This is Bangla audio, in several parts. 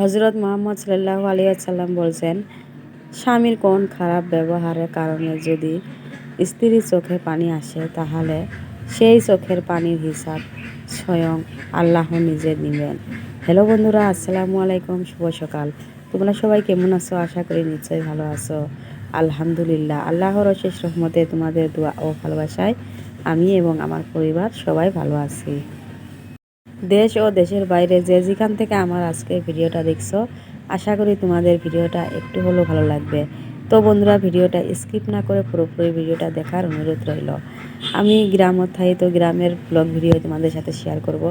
হজরত মোহাম্মদ সাল্লাহ আলিয়াল্লাম বলছেন, স্বামীর কোন খারাপ ব্যবহারের কারণে যদি স্ত্রীর চোখে পানি আসে, তাহলে সেই চোখের পানির হিসাব স্বয়ং আল্লাহ নিজে নেবেন হ্যালো বন্ধুরা, আসসালামু আলাইকুম, শুভ সকাল। তোমরা সবাই কেমন আছো? আশা করি নিশ্চয়ই ভালো আছো। আলহামদুলিল্লাহ, আল্লাহর অশেষ রহমতে তোমাদের দোয়া ও ভালোবাসায় আমি এবং আমার পরিবার সবাই ভালো আছি। দেশ ও দেশের বাইরে যে যেখান থেকে আমার আজকের ভিডিওটা দেখছ, আশা করি তোমাদের ভিডিওটা একটু হলেও ভালো লাগবে। তো বন্ধুরা, ভিডিওটা স্কিপ না করে পুরোপুরি ভিডিওটা দেখার অনুরোধ রইল। আমি গ্রাম থাই তো গ্রামের ব্লগ ভিডিও তোমাদের সাথে শেয়ার করব।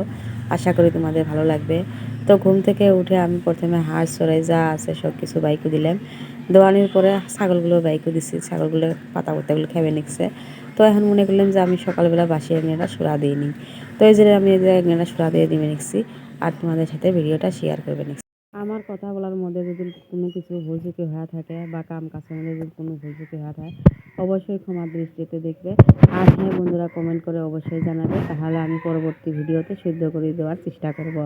আশা করি তোমাদের ভালো লাগবে। তো ঘুম থেকে উঠে আমি প্রথমে হাঁস চড়াই যা আছে সব কিছু বাইকও দিলাম। দোয়ানির পরে ছাগলগুলো বাইকও দিছি, ছাগলগুলো পাতা পাতাগুলো খেয়ে নিচ্ছে। তো এখন মনে করলাম যে আমি সকালবেলা বাসি একনেটা সুরা দিইনি তো এই যে আমি যে সুরা দিয়ে দিবে নিচ্ছি আর তোমাদের সাথে ভিডিওটা শেয়ার করবে নিচ্ছি আমার কথা বলার মধ্যে যদি কোনো কিছু ভুলচুকি হয়ে থাকে বা কাম কাজের মধ্যে যদি কোনো ভুলচুকি হয়ে থাকে, অবশ্যই ক্ষমার দৃষ্টিতে দেখবে। আর হ্যাঁ বন্ধুরা কমেন্ট করে অবশ্যই জানাবে। তাহলে আমি পরবর্তী ভিডিওতে সিদ্ধ করে দেওয়ার চেষ্টা করব।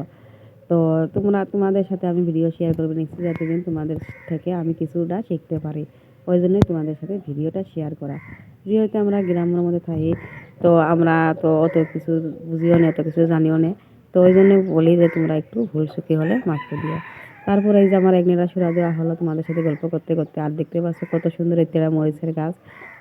তো তোমরা, তোমাদের সাথে আমি ভিডিও শেয়ার করবে নিচ্ছি যাতে দিন তোমাদের থেকে আমি কিছুটা শিখতে পারি, ওই জন্যই তোমাদের সাথে ভিডিওটা শেয়ার করা। যেহেতু আমরা গ্রামের মধ্যে থাকি, তো আমরা তো অত কিছু বুঝিও না, অত কিছু জানিও না, তো ওই জন্য বলি যে তোমরা একটু ভুল সুখী হলে মাফ দিও। তারপরে এই যে আমার একনেরা সুরা দেওয়া হলো তোমাদের সাথে গল্প করতে করতে, আর দেখতে পাচ্ছ কত সুন্দর এতেরা মরিচের গাছ,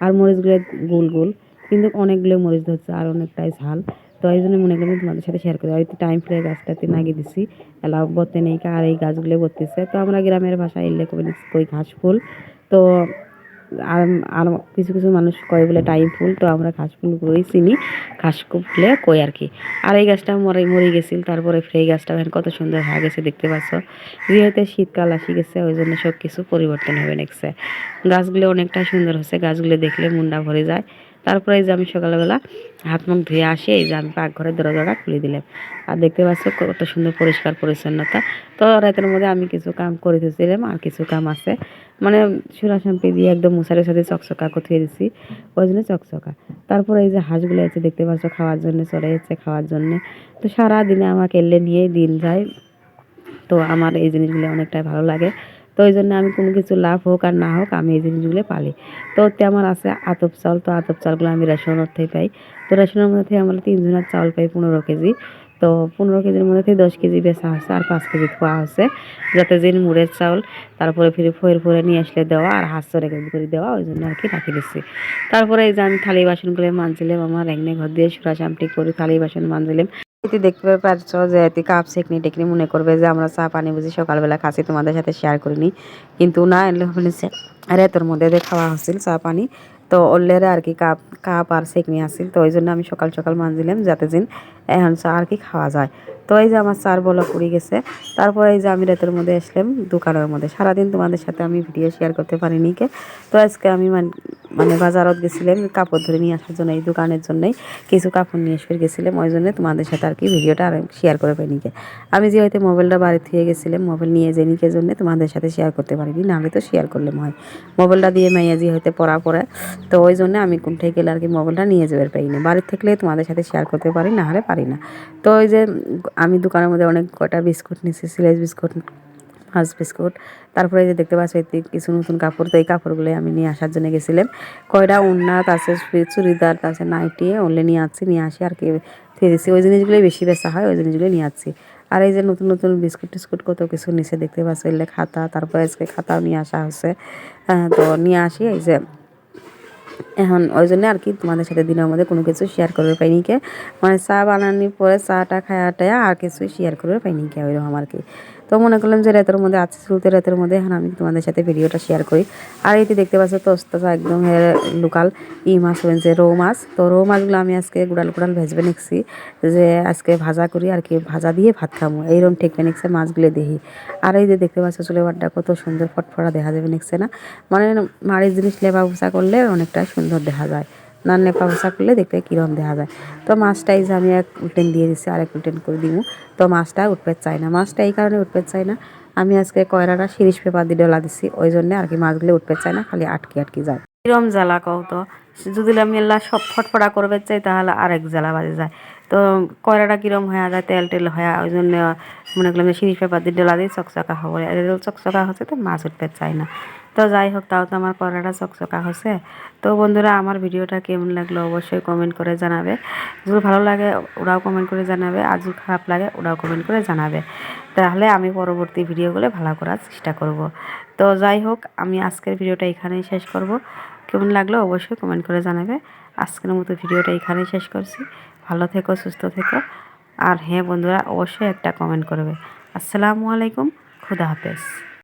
আর মরিচগুলো গোল গোল, কিন্তু অনেকগুলো মরিচ ধরছে, আর অনেকটাই ঝাল। তো এই জন্য মনে করি তোমাদের সাথে শেয়ার করি। হয়তো টাইম ফ্রে গাছটাতে নাগিয়ে দিছি। এলাও বতে নেই আর এই গাছগুলো বত্তিছে তো আমরা গ্রামের ভাষায় এলে কই ঘাস ফুল। তো আর আর কিছু কিছু মানুষ কয় বলে টাইম ফুল। তো আমরা ঘাস ফুলগুলোই চিনি, ঘাস ফুলে কই আর কি। আর এই গাছটা মরে মরে গেছিল, তারপরে ফ্রে গাছটা এখন কত সুন্দর হয়ে গেছে, দেখতে পাচ্ছ। যেহেতু শীতকাল আসি গেছে, ওই জন্য সব কিছু পরিবর্তন হবে নেকছে গাছগুলো অনেকটা সুন্দর হচ্ছে, গাছগুলো দেখলে মুন্ডা ভরে যায়। তারপরে এই যে আমি সকালবেলা হাত মুখ ধুয়ে আসি, এই যে আমি পাকঘরের দরজাটা খুলে দিলাম। আর দেখতে পাচ্ছ কত সুন্দর পরিষ্কার পরিচ্ছন্নতা। তো রাতের মধ্যে আমি কিছু কাম করে দিয়েছিলাম আর কিছু কাম আছে। মানে সুরা শ্যাম্পি দিয়ে একদম মশারের সাথে চকচকা করতে দিয়েছি ওই জন্য চকচকা। তারপরে এই যে হাঁসগুলো আছে, দেখতে পাচ্ছ খাওয়ার জন্য চলে যাচ্ছে খাওয়ার জন্য। তো সারাদিনে আমাকে এলে নিয়ে দিন যায়। তো আমার এই জিনিসগুলো অনেকটাই ভালো লাগে। তো ওই জন্য আমি কোনো কিছু লাভ হোক আর না হোক আমি এই জিনিসগুলো পালি। তো ওতে আমার আছে আতপ চাল, তো আতপ চালগুলো আমি রেশনের থেকে পাই। তো রেশনের মধ্যে আমরা তিনজনের চাউল পাই পনেরো কেজি। তো পনেরো কেজির মধ্যে দশ কেজি বেচা হচ্ছে আর পাঁচ কেজি খোয়া হচ্ছে যাতে যে মুড়ের চাউল তারপরে ফিরে ফয়ের ফয়ে নিয়ে আসলে দেওয়া আর হাঁস চরে করে দেওয়া, ওই জন্য আর কি রাখি দিচ্ছি তারপরে এই যে আমি থালি বাসনগুলো মানছিলাম, আমার একনে ঘর দিয়ে সুরা চামটি করে থালি বাসন মানছিলাম। এটি দেখতে পাচ্ছ যে এটি কাপ সেকনি টেকনি মনে করবে যে আমরা চা, পানি বুঝি সকালবেলা খাচ্ছি তোমাদের সাথে শেয়ার করিনি। কিন্তু না আরে তোর মধ্যে দিয়ে খাওয়া হচ্ছিল চা, পানি, তো ওল্লেরে আর কি কাপ কাপ আর সেকনি আসছিল। তো ওই জন্য আমি সকাল সকাল মানছিলাম যাতে দিন এখন চা আর কি খাওয়া যায়। তো এই যে আমার চার বলা পড়ে গেছে। তারপরে এই যে আমি রাতের মধ্যে আসলাম দোকানের মধ্যে। সারাদিন তোমাদের সাথে আমি ভিডিও শেয়ার করতে পারিনি কে। তো আজকে আমি মানে বাজারত গেছিলাম, কাপড় ধরে নিয়ে আসার জন্য এই দোকানের জন্যই কিছু কাপড় নিয়ে এসে গেছিলাম। ওই জন্য তোমাদের সাথে আর কি ভিডিওটা আর শেয়ার করে পাইনি কে আমি যে হয়তো মোবাইলটা বাড়ি থেকে গেছিলাম মোবাইল নিয়ে যাই নিকে জন্য তোমাদের সাথে শেয়ার করতে পারিনি, নাহলে তো শেয়ার করলে হয় মোবাইলটা দিয়ে মাইয়া যে হয়তো পড়া পড়ে, তো ওই জন্য আমি কোনটায় গেলে আর কি মোবাইলটা নিয়ে যাবার পাই না বাড়ির থাকলে তোমাদের সাথে শেয়ার করতে পারি না হলে পারি না। তো ওই যে আমি দোকানের মধ্যে অনেক কটা বিস্কুট নিয়েছি সিলাইস বিস্কুট হাঁস বিস্কুট। তারপরে যে দেখতে পাচ্ছ কিছু নতুন কাপড়। তো এই কাপড়গুলো আমি নিয়ে আসার জন্য গেছিলাম। কয়টা উন্নাত আছে চুড়িদার আছে নাইটি ওনলি নিয়ে আসছি, নিয়ে আসি আর কি। দিয়েছি ওই জিনিসগুলোই বেশি বেচা হয়, ওই জিনিসগুলো নিয়ে আসছি। আর এই যে নতুন নতুন বিস্কুট টিস্কুট কত কিছু নিচে দেখতে পাচ্ছ এলে খাতা, তারপরে আজকে খাতাও নিয়ে আসা হচ্ছে। তো নিয়ে আসি, এই যে এখন ওই জন্য আর কি তোমাদের সাথে দিনের মধ্যে কোনো কিছু শেয়ার করবে পাইনি কে। মানে চা বানানোর পরে চাটা খায়া টায়া আর কিছু শেয়ার করবে পাইনি কে, ওইরকম আর কি। তো মনে করলাম যে রাতের মধ্যে আছে, চলতে রাতের মধ্যে। এখন আমি তোমাদের সাথে ভিডিওটা শেয়ার করি। আর এটি দেখতে পাচ্ছ তোস্তা একদম লোকাল ই মাছ হয়েছে, রৌ মাছ। তো রৌ মাছগুলো আমি আজকে গুড়াল গুড়াল ভেজবে নিচ্ছি যে আজকে ভাজা করি আর কি, ভাজা দিয়ে ভাত খামো এইরকম ঠেকবে নিচ্ছে মাছগুলো দেখি। আর এই যে দেখতে পাচ্ছ চলে বাটটা কত সুন্দর ফটফটা দেখা যাবে নিচ্ছে না। মানে মাড়ির জিনিস লেবা ভুষা করলে অনেকটা সুন্দর দেখা যায়। না নেপা ভুষা করলে দেখতে কীরকম দেখা যায়। তো মাছটাই যে আমি এক উল্টেন দিয়ে দিচ্ছি আর এক উল্টেন করে দিব তো মাছটা উঠতে চাই না। মাছটা এই কারণে উঠতে চাই না। আমি আজকে কয়রাটা সিরিজ পেপার দিয়ে ডলা দিচ্ছি ওই জন্য আর কি মাছগুলো উঠতে চাই না, খালি আটকে আটকে যায়। কিরম জ্বালা কও তো? যদি আমি এল্লা সব ফটফটা করবে চাই, তাহলে আরেক জ্বালা বাজে যায়। তো কয়রাটা কীরম হয়ে যায়, তেল টেল হয়ে, ওই জন্য মনে করলাম যে সিরিজ পেপার দিয়ে ডলা দিয়ে চকচকা হব চকচকা হচ্ছে তো মাছ উঠতে চায় না। তো যাই হোক, তাও তো আমার কড়াটা চকচকা হয়েছে তো বন্ধুরা, আমার ভিডিওটা কেমন লাগল অবশ্যই কমেন্ট করে জানাবে। যদি ভালো লাগে, ওরাও কমেন্ট করে জানাবে। আর যদি খারাপ লাগে, ওরাও কমেন্ট করে জানাবে। তাহলে আমি পরবর্তী ভিডিওগুলো ভালো করার চেষ্টা করব। তো যাই হোক, আমি আজকের ভিডিওটা এখানেই শেষ করব। কেমন লাগল অবশ্যই কমেন্ট করে জানাবে। আজকের মতো ভিডিওটা এখানেই শেষ করছি। ভালো থেকো, সুস্থ থেকো। আর হ্যাঁ বন্ধুরা, অবশ্যই একটা কমেন্ট করবে। আসসালামু আলাইকুম। খুদা হাফেজ।